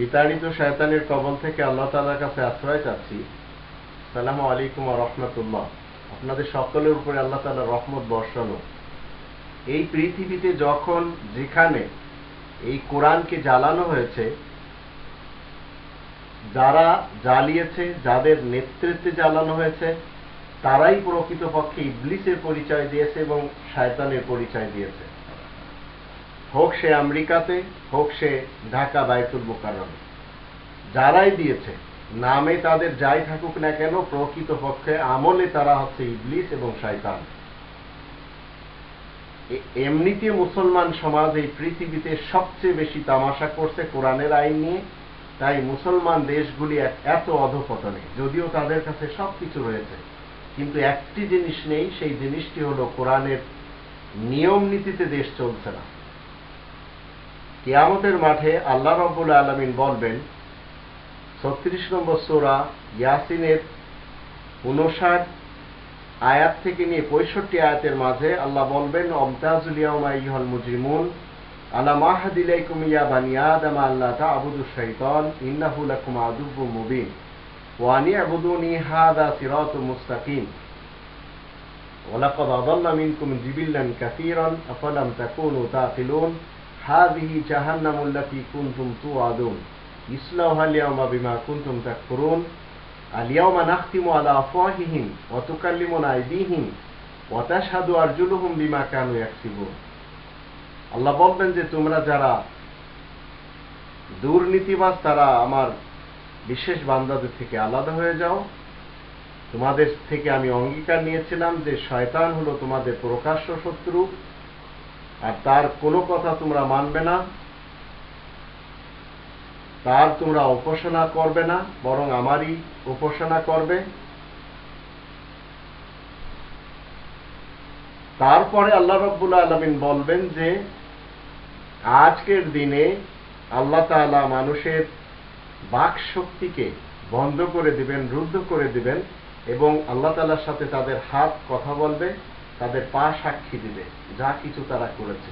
বিতাড়িত শয়তানের কবল থেকে আল্লাহ তালার কাছে আশ্রয় চাচ্ছি। সালামু আলাইকুম রহমতুল্লাহ। আপনাদের সকলের উপরে আল্লাহ তালার রহমত বর্ষানো এই পৃথিবীতে যখন, যেখানে এই কোরআনকে জ্বালানো হয়েছে, যারা জ্বালিয়েছে, যাদের নেতৃত্বে জ্বালানো হয়েছে, তারাই প্রকৃতপক্ষে ইবলিসের পরিচয় দিয়েছে এবং শায়তানের পরিচয় দিয়েছে। হোক সে আমেরিকাতে, হোক সে ঢাকা বায়তুল মোকাররমে। যারাই দিয়েছে, নামে তাদের যাই থাকুক না কেন প্রকৃতপক্ষে আমলে তারা হচ্ছে ইবলিস এবং শয়তান। এমনিতে মুসলমান সমাজ এই পৃথিবীতে সবচেয়ে বেশি তামাশা করছে কোরআনের আইন নিয়ে, তাই মুসলমান দেশগুলি এত অধপতনে, যদিও তাদের কাছে সবকিছু রয়েছে। কিন্তু একটি জিনিস নেই, সেই জিনিসটি হলো কোরআনের নিয়ম নীতিতে দেশ চলছে না। কিয়ামতের মাঠে আল্লাহ রব্বুল আলমিন বলবেন ছত্রিশ নম্বর সোরা ইয়াসিনের উনষাট আয়াত থেকে নিয়ে পঁয়ষট্টি আয়াতের মাঝে আল্লাহ বলবেন অমতাজুলিয়াউমাইহল মুজরিমুন আলা মাহাদিলাইকুম ইয়া বানি আদম আল্লাহ তা'বুদু শাইতান ইন্নাহু লাকুম আদুব্বুম মুবিন ওয়া আনি আবুদুনি হাদা সিরাতুম মুস্তাকিম ولقد أضل منكم جبلا كثيرا أفلم تكونوا تعقلون হাদিহি জাহান্নামুল্লাতি কুনতুম তুআদুন ইসলাহা বিমা কুনতুম তাকফুরুন। নাখতিমু আলা আফওয়াহিহিম ওয়া তুকাল্লিমুনা আইদিহিম ওয়া তাশহাদু আরজুলুহুম বিমা কানু ইয়াকসিবুন। আল্লাহ বলবেন যে, তোমরা যারা দুর্নীতিবাজ, তারা আমার বিশেষ বান্দাদের থেকে আলাদা হয়ে যাও। তোমাদের থেকে আমি অঙ্গীকার নিয়েছিলাম যে, শয়তান হলো তোমাদের প্রকাশ্য শত্রু। আর তার কোনো কথা তোমরা মানবে না, তার তোমরা উপাসনা করবে না, বরং আমারই উপাসনা করবে। তারপরে আল্লাহ রব্বুল আলমিন বলবেন যে, আজকের দিনে আল্লাহ তাআলা মানুষের বাক শক্তিকে বন্ধ করে দিবেন, রুদ্ধ করে দিবেন এবং আল্লাহ তাআলার সাথে তাদের হাত কথা বলবে। তাদের পা সাক্ষী দিবে, যা কিছু তারা করেছে।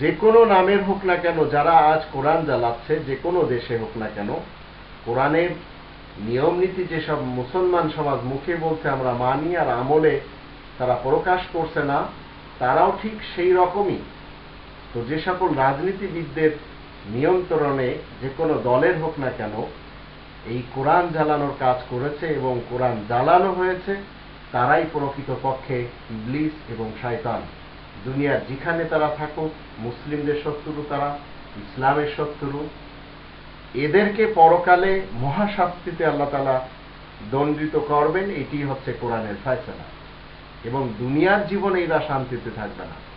যে কোনো নামের হোক না কেন, যারা আজ কোরআন জ্বালাচ্ছে, যে কোনো দেশে হোক না কেন, কোরআনের নিয়ম নীতি যেসব মুসলমান সমাজ মুখে বলছে, আমরা মানি আর আমলে তারা প্রকাশ করছে না, তারাও ঠিক সেই রকমই। তো যে সকল রাজনীতিবিদদের নিয়ন্ত্রণে যে কোনো দলের হোক না কেন, এই কোরআন জ্বালানোর কাজ করেছে এবং কোরআন জ্বালানো হয়েছে। তারাই প্রকৃত পক্ষে ইবলিস এবং শয়তান। দুনিয়ার যেখানে তারা থাকুক, মুসলিমদের শত্রু তারা, ইসলামের শত্রু এদেরকে পরকালে মহাশাস্তিতে আল্লাহ তালা দণ্ডিত করবেন এটি হচ্ছে কোরআনের ফয়সলা। এবং দুনিয়ার জীবনে এরা শান্তিতে থাকবে না।